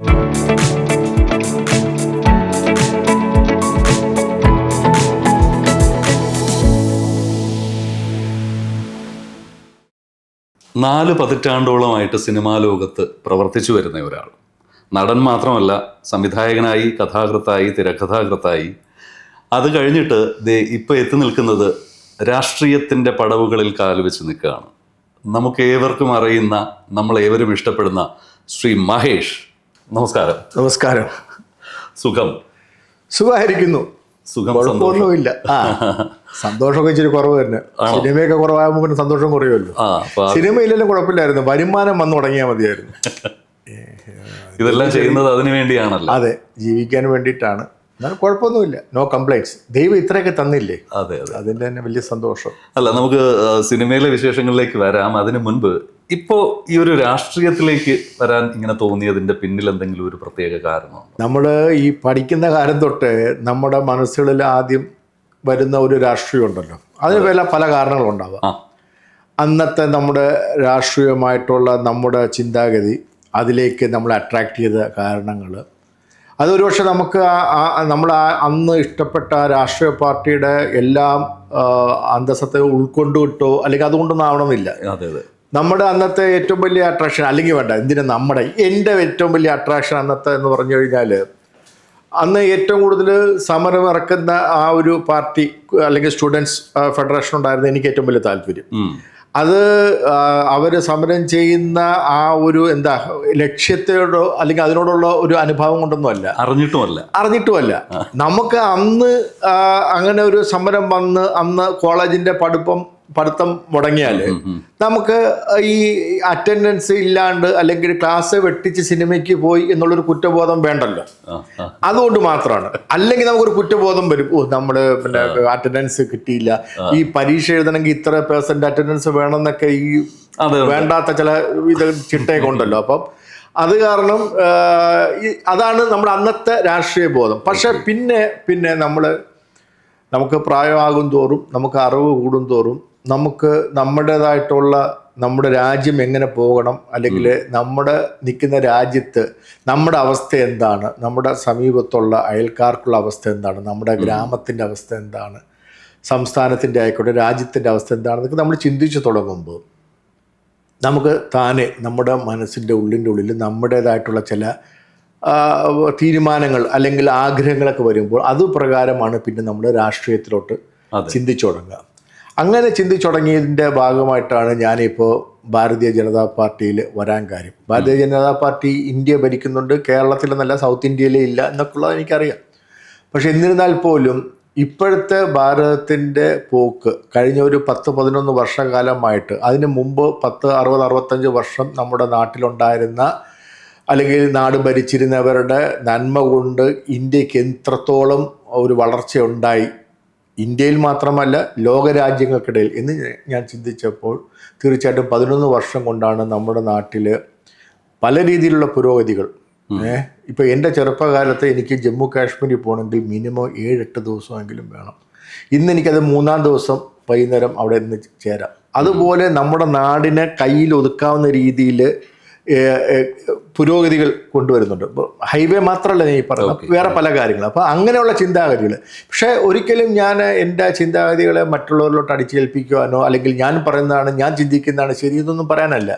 നാല് പതിറ്റാണ്ടോളമായിട്ട് സിനിമാ ലോകത്ത് പ്രവർത്തിച്ചു വരുന്ന ഒരാൾ. നടൻ മാത്രമല്ല സംവിധായകനായി കഥാകൃത്തായി തിരക്കഥാകൃത്തായി. അത് കഴിഞ്ഞിട്ട് ദേ ഇപ്പോൾ എത്തി നിൽക്കുന്നത് രാഷ്ട്രീയത്തിന്റെ പടവുകളിൽ കാലുവെച്ച് നിൽക്കുകയാണ്. നമുക്ക് ഏവർക്കും അറിയുന്ന നമ്മൾ ഏവരും ഇഷ്ടപ്പെടുന്ന ശ്രീ മഹേഷ്. നമസ്കാരം. നമസ്കാരം. സുഖം. സുഖമായിരിക്കുന്നു. സുഖം കുഴപ്പമൊന്നുമില്ല. സന്തോഷമൊക്കെ ഇച്ചിരി കുറവ് തന്നെ. സിനിമയൊക്കെ കുറവാകുമ്പോൾ പിന്നെ സന്തോഷം കുറയുമല്ലോ. സിനിമയിലെല്ലാം കുഴപ്പമില്ലായിരുന്നു. വരുമാനം വന്നു തുടങ്ങിയാൽ മതിയായിരുന്നു. ഇതെല്ലാം ചെയ്യുന്നത് അതിനു വേണ്ടിയാണല്ലോ. അതെ ജീവിക്കാൻ വേണ്ടിയിട്ടാണ്. എന്നാൽ കുഴപ്പമൊന്നുമില്ല. നോ കംപ്ലൈന്റ്സ് ദൈവം ഇത്രയൊക്കെ തന്നില്ലേ? അതെ അതെ. അതിന്റെ തന്നെ വലിയ സന്തോഷം. അല്ല നമുക്ക് സിനിമയിലെ വിശേഷങ്ങളിലേക്ക് വരാം. അതിന് മുൻപ് ഇപ്പോ ഈ ഒരു രാഷ്ട്രീയത്തിലേക്ക് വരാൻ ഇങ്ങനെ തോന്നിയതിന്റെ പിന്നിൽ എന്തെങ്കിലും ഒരു പ്രത്യേക കാരണം നമ്മൾ ഈ പഠിക്കുന്ന കാലം തൊട്ട് നമ്മുടെ മനസ്സുകളിൽ ആദ്യം വരുന്ന ഒരു രാഷ്ട്രീയം ഉണ്ടല്ലോ. അതിന് പല പല കാരണങ്ങളുണ്ടാവാം ആ. അന്നത്തെ നമ്മുടെ രാഷ്ട്രീയമായിട്ടുള്ള നമ്മുടെ ചിന്താഗതി അതിലേക്ക് നമ്മൾ അട്രാക്റ്റ് ചെയ്ത കാരണങ്ങൾ അതൊരു പക്ഷെ നമുക്ക് നമ്മൾ അന്ന് ഇഷ്ടപ്പെട്ട രാഷ്ട്രീയ പാർട്ടിയുടെ എല്ലാം അന്തസ്സത്തെ ഉൾക്കൊണ്ടുവിട്ടോ അല്ലെങ്കിൽ അതുകൊണ്ടൊന്നും ആവണമെന്നില്ല അതെ അതെ. നമ്മുടെ അന്നത്തെ ഏറ്റവും വലിയ അട്രാക്ഷൻ അല്ലെങ്കിൽ വേണ്ട എന്തിനാ നമ്മുടെ എന്റെ ഏറ്റവും വലിയ അട്രാക്ഷൻ അന്നത്തെ എന്ന് പറഞ്ഞു കഴിഞ്ഞാൽ അന്ന് ഏറ്റവും കൂടുതൽ സമരം ഇറക്കുന്ന ആ ഒരു പാർട്ടി അല്ലെങ്കിൽ സ്റ്റുഡൻസ് ഫെഡറേഷൻ ഉണ്ടായിരുന്നു എനിക്ക് ഏറ്റവും വലിയ താല്പര്യം. അത് അവർ സമരം ചെയ്യുന്ന ആ ഒരു എന്താ ലക്ഷ്യത്തോടോ അല്ലെങ്കിൽ അതിനോടുള്ള ഒരു അനുഭവം കൊണ്ടൊന്നുമല്ല. അറിഞ്ഞിട്ടുമല്ല. അറിഞ്ഞിട്ടുമല്ല. നമുക്ക് അന്ന് അങ്ങനെ ഒരു സമരം വന്ന് അന്ന് കോളേജിന്റെ പഠിപ്പം പഠിത്തം മുടങ്ങിയാൽ നമുക്ക് ഈ അറ്റൻഡൻസ് ഇല്ലാണ്ട് അല്ലെങ്കിൽ ക്ലാസ് വെട്ടിച്ച് സിനിമയ്ക്ക് പോയി എന്നുള്ളൊരു കുറ്റബോധം വേണ്ടല്ലോ. അതുകൊണ്ട് മാത്രമാണ് അല്ലെങ്കിൽ നമുക്കൊരു കുറ്റബോധം വരും. ഓ നമ്മൾ പിന്നെ അറ്റൻഡൻസ് കിട്ടിയില്ല. ഈ പരീക്ഷ എഴുതണമെങ്കിൽ ഇത്ര പേഴ്സെന്റ് അറ്റൻഡൻസ് വേണമെന്നൊക്കെ ഈ വേണ്ടാത്ത ചില ഇത് ചിട്ടയൊക്കെ ഉണ്ടല്ലോ. അപ്പം അത് കാരണം അതാണ് നമ്മുടെ അന്നത്തെ രാഷ്ട്രീയ ബോധം. പക്ഷെ പിന്നെ പിന്നെ നമ്മൾ നമുക്ക് പ്രായമാകും തോറും നമുക്ക് അറിവ് കൂടും തോറും നമുക്ക് നമ്മുടേതായിട്ടുള്ള നമ്മുടെ രാജ്യം എങ്ങനെ പോകണം അല്ലെങ്കിൽ നമ്മുടെ നിൽക്കുന്ന രാജ്യത്ത് നമ്മുടെ അവസ്ഥ എന്താണ് നമ്മുടെ സമീപത്തുള്ള അയൽക്കാർക്കുള്ള അവസ്ഥ എന്താണ് നമ്മുടെ ഗ്രാമത്തിന്റെ അവസ്ഥ എന്താണ് സംസ്ഥാനത്തിന്റെ ആയിക്കോട്ടെ രാജ്യത്തിന്റെ അവസ്ഥ എന്താണെന്നൊക്കെ നമ്മൾ ചിന്തിച്ചു തുടങ്ങുമ്പോൾ നമുക്ക് താനെ നമ്മുടെ മനസ്സിന്റെ ഉള്ളിന്റെ ഉള്ളിൽ നമ്മുടേതായിട്ടുള്ള ചില തീരുമാനങ്ങൾ അല്ലെങ്കിൽ ആഗ്രഹങ്ങളൊക്കെ വരുമ്പോൾ അത് പ്രകാരമാണ് പിന്നെ നമ്മൾ രാഷ്ട്രീയത്തിലോട്ട് ചിന്തിച്ചു തുടങ്ങുക. അങ്ങനെ ചിന്തിച്ചു തുടങ്ങിയതിന്റെ ഭാഗമായിട്ടാണ് ഞാനിപ്പോൾ ഭാരതീയ ജനതാ പാർട്ടിയിൽ വരാൻ കാര്യം. ഭാരതീയ ജനതാ പാർട്ടി ഇന്ത്യ ഭരിക്കുന്നുണ്ട് കേരളത്തിലെന്നല്ല സൗത്ത് ഇന്ത്യയിലേ ഇല്ല എന്നൊക്കെയുള്ളത് എനിക്കറിയാം. പക്ഷെ എന്നിരുന്നാൽ പോലും ഇപ്പോഴത്തെ ഭാരതത്തിന്റെ പോക്ക് കഴിഞ്ഞ ഒരു പത്ത് പതിനൊന്ന് വർഷകാലമായിട്ട് അതിന് മുമ്പ് പത്ത് അറുപത് അറുപത്തഞ്ച് വർഷം നമ്മുടെ നാട്ടിലുണ്ടായിരുന്ന അല്ലെങ്കിൽ നാട് ഭരിച്ചിരുന്നവരുടെ നന്മ കൊണ്ട് ഇന്ത്യയ്ക്ക് എത്രത്തോളം ഒരു വളർച്ചയുണ്ടായി ഇന്ത്യയിൽ മാത്രമല്ല ലോകരാജ്യങ്ങൾക്കിടയിൽ എന്ന് ഞാൻ ചിന്തിച്ചപ്പോൾ തീർച്ചയായിട്ടും പതിനൊന്ന് വർഷം കൊണ്ടാണ് നമ്മുടെ നാട്ടിൽ പല രീതിയിലുള്ള പുരോഗതികൾ. ഏഹ് ഇപ്പോൾ എന്റെ ചെറുപ്പകാലത്ത് എനിക്ക് ജമ്മു കാശ്മീരിൽ പോകണമെങ്കിൽ മിനിമം ഏഴെട്ട് ദിവസമെങ്കിലും വേണം. ഇന്ന് എനിക്കത് മൂന്നാം ദിവസം വൈകുന്നേരം അവിടെ നിന്ന് ചേരാം. അതുപോലെ നമ്മുടെ നാടിനെ കയ്യിൽ ഒതുക്കാവുന്ന രീതിയിൽ പുരോഗതികൾ കൊണ്ടുവരുന്നുണ്ട്. ഹൈവേ മാത്രമല്ല ഞാൻ ഈ വേറെ പല കാര്യങ്ങളും. അപ്പോൾ അങ്ങനെയുള്ള ചിന്താഗതികൾ. പക്ഷേ ഒരിക്കലും ഞാൻ എന്റെ ചിന്താഗതികളെ മറ്റുള്ളവരിലോട്ട് അടിച്ചേൽപ്പിക്കുവാനോ അല്ലെങ്കിൽ ഞാൻ പറയുന്നതാണ് ഞാൻ ചിന്തിക്കുന്നതാണ് ശരി പറയാനല്ല.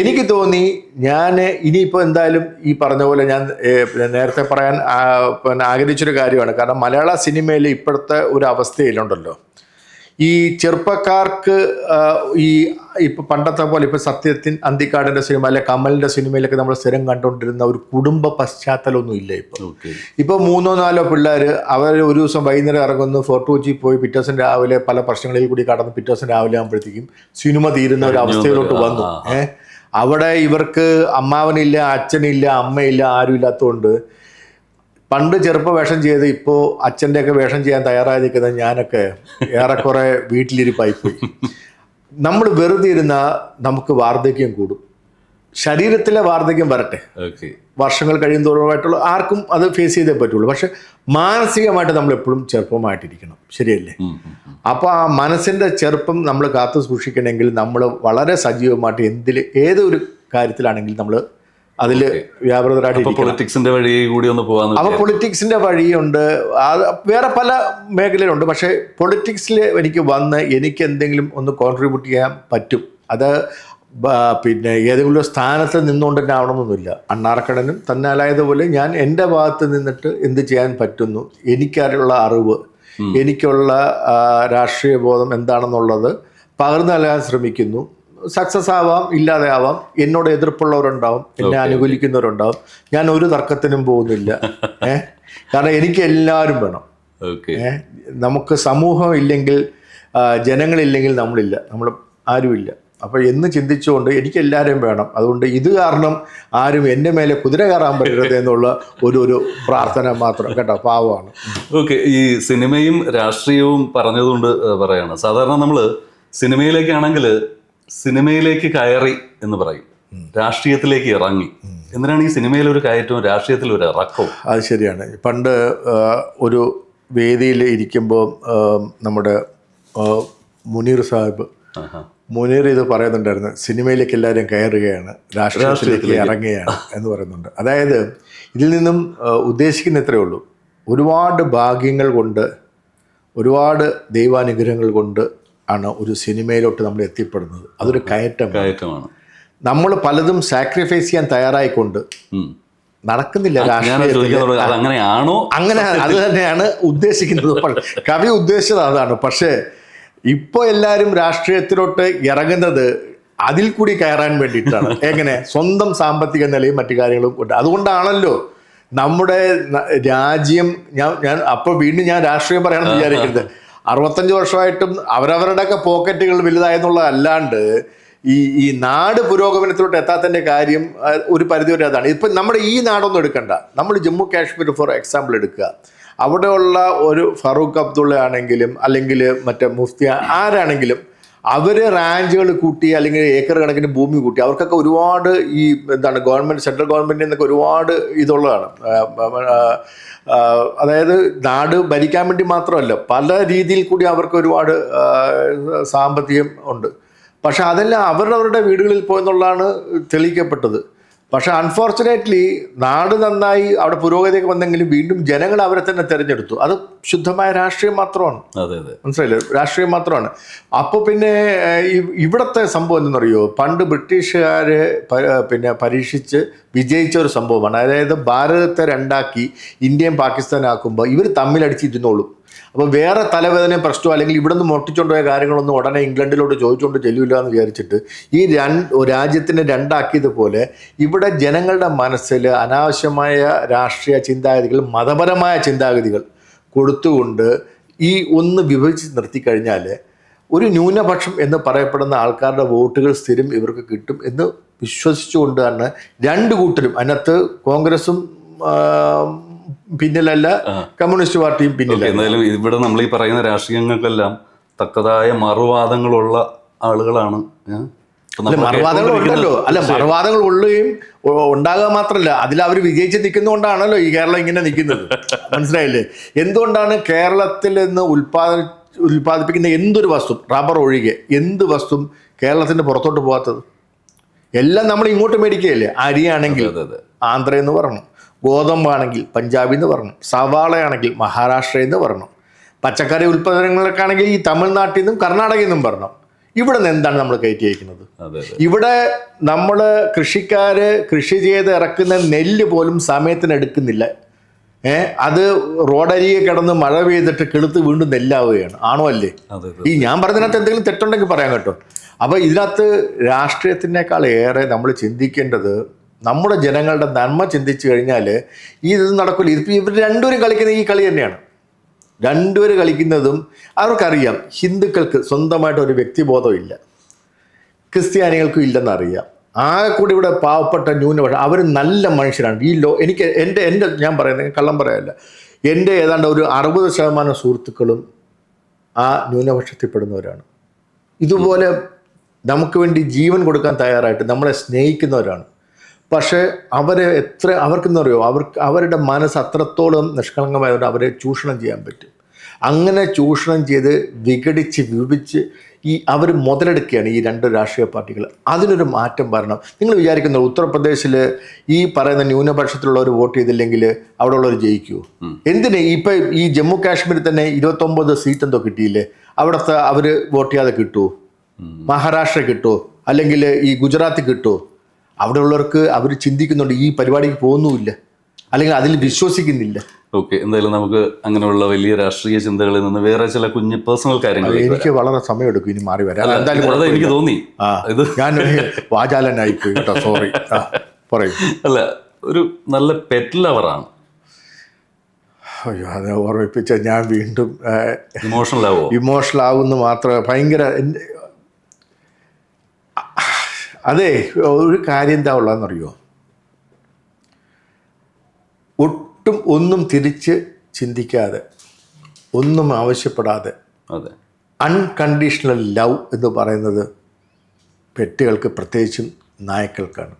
എനിക്ക് തോന്നി ഞാൻ ഇനിയിപ്പോൾ എന്തായാലും ഈ പറഞ്ഞ പോലെ ഞാൻ നേരത്തെ പറയാൻ പിന്നെ ആഗ്രഹിച്ചൊരു കാര്യമാണ്. കാരണം മലയാള സിനിമയിൽ ഇപ്പോഴത്തെ ഒരു അവസ്ഥയിലുണ്ടല്ലോ. ഈ ചെറുപ്പക്കാർക്ക് ഈ ഇപ്പൊ പണ്ടത്തെ പോലെ ഇപ്പൊ സത്യത്തിൻ അന്തിക്കാടിന്റെ സിനിമ അല്ലെ കമലിന്റെ സിനിമയിലൊക്കെ നമ്മൾ സ്ഥിരം കണ്ടുകൊണ്ടിരുന്ന ഒരു കുടുംബ പശ്ചാത്തലമൊന്നും ഇല്ല ഇപ്പൊ. ഇപ്പൊ ഇപ്പോൾ മൂന്നോ നാലോ പിള്ളേർ അവർ ഒരു ദിവസം വൈകുന്നേരം ഇറങ്ങുന്നു ഫോർട്ട് കൊച്ചി പോയി പിറ്റേഴ്സൻ രാവിലെ പല പ്രശ്നങ്ങളിൽ കൂടി കടന്ന് പിറ്റേഴ്സൻ രാവിലെ ആകുമ്പോഴത്തേക്കും സിനിമ തീരുന്ന ഒരു അവസ്ഥയിലോട്ട് വന്നു. ഏഹ്? അവിടെ ഇവർക്ക് അമ്മാവനില്ല അച്ഛനില്ല അമ്മയില്ല ആരും ഇല്ലാത്തതുകൊണ്ട് പണ്ട് ചെറുപ്പ വേഷം ചെയ്ത് ഇപ്പോൾ അച്ഛന്റെയൊക്കെ വേഷം ചെയ്യാൻ തയ്യാറായി നിൽക്കുന്ന ഞാനൊക്കെ ഏറെക്കുറെ വീട്ടിലിരിപ്പായി പോയി നമ്മൾ വെറുതെ ഇരുന്ന നമുക്ക് വാർദ്ധക്യം കൂടും. ശരീരത്തിലെ വാർദ്ധക്യം വരട്ടെ. ഓക്കെ. വർഷങ്ങൾ കഴിയുന്നതോടുമായിട്ടുള്ള ആർക്കും അത് ഫേസ് ചെയ്തേ പറ്റുള്ളൂ. പക്ഷെ മാനസികമായിട്ട് നമ്മൾ എപ്പോഴും ചെറുപ്പമായിട്ടിരിക്കണം. ശരിയല്ലേ? അപ്പോൾ ആ മനസ്സിന്റെ ചെറുപ്പം നമ്മൾ കാത്തു സൂക്ഷിക്കണമെങ്കിൽ നമ്മൾ വളരെ സജീവമായിട്ട് എന്തിൽ ഏതൊരു കാര്യത്തിലാണെങ്കിലും നമ്മൾ അതിൽ വ്യാപൃതരായിട്ട് പൊളിറ്റിക്സിന്റെ വഴി കൂടി ഒന്ന് പോകാൻ അപ്പൊ പൊളിറ്റിക്സിന്റെ വഴിയുണ്ട്. വേറെ പല മേഖലയിലുണ്ട്. പക്ഷേ പൊളിറ്റിക്സിൽ എനിക്ക് വന്ന് എനിക്ക് എന്തെങ്കിലും ഒന്ന് കോൺട്രിബ്യൂട്ട് ചെയ്യാൻ പറ്റും. അത് പിന്നെ ഏതെങ്കിലും ഒരു സ്ഥാനത്ത് നിന്നുകൊണ്ട് തന്നെ ആവണമെന്നൊന്നുമില്ല. അണ്ണാർക്കടനും തന്നാലായതുപോലെ ഞാൻ എന്റെ ഭാഗത്ത് നിന്നിട്ട് എന്ത് ചെയ്യാൻ പറ്റുന്നു? എനിക്കറിയുള്ള അറിവ് എനിക്കുള്ള രാഷ്ട്രീയ ബോധം എന്താണെന്നുള്ളത് പകർന്നു നൽകാൻ ശ്രമിക്കുന്നു. സക്സസ് ആവാം ഇല്ലാതെ ആവാം എന്നോട് എതിർപ്പുള്ളവരുണ്ടാവും എന്നെ അനുകൂലിക്കുന്നവരുണ്ടാവും. ഞാൻ ഒരു തർക്കത്തിനും പോകുന്നില്ല. ഏഹ്? കാരണം എനിക്ക് എല്ലാവരും വേണം. ഏഹ്? നമുക്ക് സമൂഹം ഇല്ലെങ്കിൽ ജനങ്ങളില്ലെങ്കിൽ നമ്മളില്ല. നമ്മൾ ആരുമില്ല. അപ്പോൾ എന്ന് ചിന്തിച്ചുകൊണ്ട് എനിക്ക് എല്ലാവരും വേണം. അതുകൊണ്ട് ഇത് കാരണം ആരും എന്റെ മേലെ കുതിര കയറാൻ പറ്റരുത് എന്നുള്ള ഒരു ഒരു പ്രാർത്ഥന മാത്രം. കേട്ടോ പാവമാണ്. ഓക്കെ ഈ സിനിമയും രാഷ്ട്രീയവും പറഞ്ഞതുകൊണ്ട് പറയാണ്. സാധാരണ നമ്മൾ സിനിമയിലേക്കാണെങ്കിൽ സിനിമയിലേക്ക് കയറി എന്ന് പറയും. രാഷ്ട്രീയത്തിലേക്ക് ഇറങ്ങി. എന്തിനാണ് ഈ സിനിമയിൽ ഒരു കയറ്റവും രാഷ്ട്രീയത്തിൽ ഒരു ഇറക്കവും? അത് ശരിയാണ്. പണ്ട് ഒരു വേദിയിൽ ഇരിക്കുമ്പോൾ നമ്മുടെ മുനീർ സാഹിബ്. മുനീർ ഇത് പറയുന്നുണ്ടായിരുന്നു സിനിമയിലേക്ക് എല്ലാവരും കയറുകയാണ് രാഷ്ട്രീയത്തിലേക്ക് ഇറങ്ങുകയാണ് എന്ന് പറയുന്നുണ്ട്. അതായത് ഇതിൽ നിന്നും ഉദ്ദേശിക്കുന്ന ഇത്രയേ ഉള്ളൂ. ഒരുപാട് ഭാഗ്യങ്ങൾ കൊണ്ട് ഒരുപാട് ദൈവാനുഗ്രഹങ്ങൾ കൊണ്ട് ആണ് ഒരു സിനിമയിലോട്ട് നമ്മൾ എത്തിപ്പെടുന്നത്. അതൊരു കയറ്റം കയറ്റമാണ്. നമ്മൾ പലതും സാക്രിഫൈസ് ചെയ്യാൻ തയ്യാറായിക്കൊണ്ട്. നടക്കുന്നില്ല അങ്ങനെയാണോ? അങ്ങനെ അത് തന്നെയാണ് ഉദ്ദേശിക്കുന്നത്. കവി ഉദ്ദേശിച്ചത് അതാണ്. പക്ഷേ ഇപ്പോൾ എല്ലാവരും രാഷ്ട്രീയത്തിലോട്ട് ഇറങ്ങുന്നത് അതിൽ കൂടി കയറാൻ വേണ്ടിയിട്ടാണ്. എങ്ങനെ? സ്വന്തം സാമ്പത്തിക നിലയും മറ്റു കാര്യങ്ങളും കൊണ്ട് അതുകൊണ്ടാണല്ലോ നമ്മുടെ രാജ്യം ഞാൻ ഞാൻ അപ്പോൾ വീണ്ടും ഞാൻ രാഷ്ട്രീയം പറയാണെന്ന് വിചാരിക്കരുത്. അറുപത്തഞ്ച് വർഷമായിട്ടും അവരവരുടെയൊക്കെ പോക്കറ്റുകൾ വലുതായെന്നുള്ളതല്ലാണ്ട് ഈ ഈ നാട് പുരോഗമനത്തിലോട്ട് എത്താത്തതിന്റെ കാര്യം ഒരു പരിധി വരെ അതാണ്. ഇപ്പം നമ്മുടെ ഈ നാടൊന്നും എടുക്കണ്ട. നമ്മൾ ജമ്മു കാശ്മീർ ഫോർ എക്സാമ്പിൾ എടുക്കുക. അവിടെയുള്ള ഒരു ഫറൂഖ് അബ്ദുള്ള ആണെങ്കിലും അല്ലെങ്കിൽ മറ്റേ മുഫ്തി ആരാണെങ്കിലും അവർ റാഞ്ചുകൾ കൂട്ടി അല്ലെങ്കിൽ ഏക്കർ കണക്കിന് ഭൂമി കൂട്ടി അവർക്കൊക്കെ ഒരുപാട് ഈ എന്താണ് ഗവൺമെന്റ് സെൻട്രൽ ഗവൺമെന്റിൽ നിന്നൊക്കെ ഒരുപാട് ഇതുള്ളതാണ്. അതായത് നാട് ഭരിക്കാൻ വേണ്ടി മാത്രമല്ല പല രീതിയിൽ കൂടി അവർക്ക് ഒരുപാട് സാമ്പത്തികം ഉണ്ട്. പക്ഷെ അതെല്ലാം അവരവരുടെ വീടുകളിൽ പോയെന്നുള്ളതാണ് തെളിയിക്കപ്പെട്ടത്. പക്ഷെ അൺഫോർച്ചുനേറ്റ്ലി നാട് നന്നായി അവിടെ പുരോഗതിയൊക്കെ വന്നെങ്കിലും വീണ്ടും ജനങ്ങൾ അവരെ തന്നെ തിരഞ്ഞെടുത്തു. അത് ശുദ്ധമായ രാഷ്ട്രീയം മാത്രമാണ്. അതെ അതെ. മനസ്സിലായില്ലേ? രാഷ്ട്രീയം മാത്രമാണ്. അപ്പോൾ പിന്നെ ഇവിടുത്തെ സംഭവം എന്തെന്നറിയോ? പണ്ട് ബ്രിട്ടീഷുകാർ പിന്നെ പരീക്ഷിച്ച് വിജയിച്ച ഒരു സംഭവമാണ്. അതായത് ഭാരതത്തെ രണ്ടാക്കി ഇന്ത്യയും പാകിസ്ഥാനാക്കുമ്പോൾ ഇവർ തമ്മിലടിച്ചിരുന്നോളും അപ്പോൾ വേറെ തലവേദനയും പ്രശ്നമോ അല്ലെങ്കിൽ ഇവിടെ നിന്ന് മുട്ടിച്ചുകൊണ്ട് പോയ കാര്യങ്ങളൊന്നും ഉടനെ ഇംഗ്ലണ്ടിലോട്ട് ചോദിച്ചുകൊണ്ട് ചെല്ലില്ല എന്ന് വിചാരിച്ചിട്ട് ഈ രണ്ട് രാജ്യത്തിനെ രണ്ടാക്കിയതുപോലെ ഇവിടെ ജനങ്ങളുടെ മനസ്സിൽ അനാവശ്യമായ രാഷ്ട്രീയ ചിന്താഗതികൾ മതപരമായ ചിന്താഗതികൾ കൊടുത്തുകൊണ്ട് ഈ ഒന്ന് വിഭജിച്ച് നിർത്തിക്കഴിഞ്ഞാൽ ഒരു ന്യൂനപക്ഷം എന്ന് പറയപ്പെടുന്ന ആൾക്കാരുടെ വോട്ടുകൾ സ്ഥിരം ഇവർക്ക് കിട്ടും എന്ന് വിശ്വസിച്ചുകൊണ്ടാണ് രണ്ട് കൂട്ടരും അതിനകത്ത് കോൺഗ്രസും പിന്നിലല്ല കമ്മ്യൂണിസ്റ്റ് പാർട്ടിയും പിന്നിലല്ല. എന്നാലും ഇവിടെ നമ്മൾ ഈ പറയുന്ന രാഷ്ട്രീയങ്ങൾക്കെല്ലാം തക്കതായ മറുവാദങ്ങളുള്ള ആളുകളാണ്? അല്ല മറുവാദങ്ങൾ ഉണ്ടല്ലോ അല്ല മറുവാദങ്ങൾ ഉള്ളുകയും ഉണ്ടാകുക മാത്രമല്ല അതിൽ അവർ വിജയിച്ച് നിൽക്കുന്നതുകൊണ്ടാണല്ലോ ഈ കേരളം ഇങ്ങനെ നിൽക്കുന്നത്. മനസ്സിലായില്ലേ? എന്തുകൊണ്ടാണ് കേരളത്തിൽ നിന്ന് ഉൽപാദന ഉൽപ്പാദിപ്പിക്കുന്ന എന്തൊരു വസ്തു റബ്ബർ ഒഴികെ എന്ത് വസ്തു കേരളത്തിന്റെ പുറത്തോട്ട് പോകാത്തത്? എല്ലാം നമ്മൾ ഇങ്ങോട്ട് മേടിക്കുകയല്ലേ? അരിയാണെങ്കിൽ ആന്ധ്ര എന്ന് പറഞ്ഞു ഗോതമ്പാണെങ്കിൽ പഞ്ചാബിൽ നിന്ന് പറഞ്ഞു സവാളയാണെങ്കിൽ മഹാരാഷ്ട്രയിൽ നിന്ന് പറഞ്ഞു പച്ചക്കറി ഉൽപ്പന്നങ്ങൾക്കാണെങ്കിൽ ഈ തമിഴ്നാട്ടിൽ നിന്നും കർണാടകയിൽ നിന്നും പറഞ്ഞു. ഇവിടെ നിന്ന് എന്താണ് നമ്മൾ കയറ്റി അയക്കുന്നത്? ഇവിടെ നമ്മൾ കൃഷിക്കാര് കൃഷി ചെയ്ത് ഇറക്കുന്ന നെല്ല് പോലും സമയത്തിന് എടുക്കുന്നില്ല. ഏ അത് റോഡരിയെ കിടന്ന് മഴ പെയ്തിട്ട് കെളുത്ത് വീണ്ടും നെല്ലാവുകയാണ്. ആണോ അല്ലേ? ഈ ഞാൻ പറഞ്ഞതിനകത്ത് എന്തെങ്കിലും തെറ്റുണ്ടെങ്കിൽ പറയാം കേട്ടോ. അപ്പോൾ ഇതിനകത്ത് രാഷ്ട്രീയത്തിനേക്കാൾ ഏറെ നമ്മൾ ചിന്തിക്കേണ്ടത് നമ്മുടെ ജനങ്ങളുടെ നന്മ ചിന്തിച്ചു കഴിഞ്ഞാൽ ഈ ഇത് നടക്കില്ല ഇതിപ്പോൾ ഇവർ രണ്ടുപേരും കളിക്കുന്ന ഈ കളി തന്നെയാണ്. രണ്ടുപേര് കളിക്കുന്നതും അവർക്കറിയാം. ഹിന്ദുക്കൾക്ക് സ്വന്തമായിട്ട് ഒരു വ്യക്തിബോധമില്ല ക്രിസ്ത്യാനികൾക്കും ഇല്ലെന്നറിയാം. ആകെ കൂടി ഇവിടെ പാവപ്പെട്ട ന്യൂനപക്ഷം അവർ നല്ല മനുഷ്യരാണ്. ഈ ലോ എനിക്ക് എന്റെ എന്റെ ഞാൻ പറയുന്നത് കള്ളം പറയല്ല എന്റെ ഏതാണ്ട് ഒരു അറുപത് ശതമാനം സുഹൃത്തുക്കളും ആ ന്യൂനപക്ഷത്തിൽപ്പെടുന്നവരാണ്. ഇതുപോലെ നമുക്ക് വേണ്ടി ജീവൻ കൊടുക്കാൻ തയ്യാറായിട്ട് നമ്മളെ സ്നേഹിക്കുന്നവരാണ്. പക്ഷേ അവരെ എത്ര അവർക്കെന്ന് അറിയോ അവർക്ക് അവരുടെ മനസ്സ് അത്രത്തോളം നിഷ്കളങ്കമായതുകൊണ്ട് അവരെ ചൂഷണം ചെയ്യാൻ പറ്റും. അങ്ങനെ ചൂഷണം ചെയ്ത് വിഘടിച്ച് വിഭിച്ച് ഈ അവർ മുതലെടുക്കുകയാണ് ഈ രണ്ട് രാഷ്ട്രീയ പാർട്ടികൾ. അതിനൊരു മാറ്റം വരണം. നിങ്ങൾ വിചാരിക്കുന്നു ഉത്തർപ്രദേശിൽ ഈ പറയുന്ന ന്യൂനപക്ഷത്തിലുള്ളവർ വോട്ട് ചെയ്തില്ലെങ്കിൽ അവിടെ ഉള്ളവർ ജയിക്കൂ എന്തിന്? ഇപ്പം ഈ ജമ്മു കാശ്മീരിൽ തന്നെ ഇരുപത്തൊമ്പത് സീറ്റ് എന്തോ കിട്ടിയില്ലേ? അവിടുത്തെ അവർ വോട്ട് ചെയ്യാതെ കിട്ടുമോ മഹാരാഷ്ട്ര കിട്ടുമോ അല്ലെങ്കിൽ ഈ ഗുജറാത്ത് കിട്ടുമോ അവിടെ ഉള്ളവർക്ക് അവർ ചിന്തിക്കുന്നുണ്ട് ഈ പരിപാടിക്ക് പോകുന്നുമില്ല. അല്ലെങ്കിൽ അതിൽ വിശ്വസിക്കുന്നില്ല. ഓക്കെ എന്തായാലും നമുക്ക് അങ്ങനെയുള്ള വലിയ രാഷ്ട്രീയ ചിന്തകളിൽ നിന്ന് വേറെ ചില കുഞ്ഞ് പേഴ്സണൽ കാര്യങ്ങൾ എനിക്ക് വളരെ സമയം എടുക്കും ഇനി മാറി വരാം. എന്തായാലും എനിക്ക് തോന്നി. ഇത് ഞാൻ വാചാലനായി പോയി കേട്ടോ സോറി പറയും. അല്ല ഒരു നല്ല പെറ്റ് ലവറാണ് അയ്യോ അത് ഓർമ്മിപ്പിച്ച ഞാൻ വീണ്ടും ഇമോഷണൽ ആവുമോ ഇമോഷണൽ ആവുമെന്ന് മാത്രമേ ഭയങ്കര അതെ ഒരു കാര്യം എന്താ ഉള്ളതെന്നറിയോ? ഒട്ടും ഒന്നും തിരിച്ച് ചിന്തിക്കാതെ ഒന്നും ആവശ്യപ്പെടാതെ അതെ. അൺകണ്ടീഷണൽ ലവ് എന്ന് പറയുന്നത് പെറ്റുകൾക്ക് പ്രത്യേകിച്ചും നായ്ക്കൾക്കാണ്.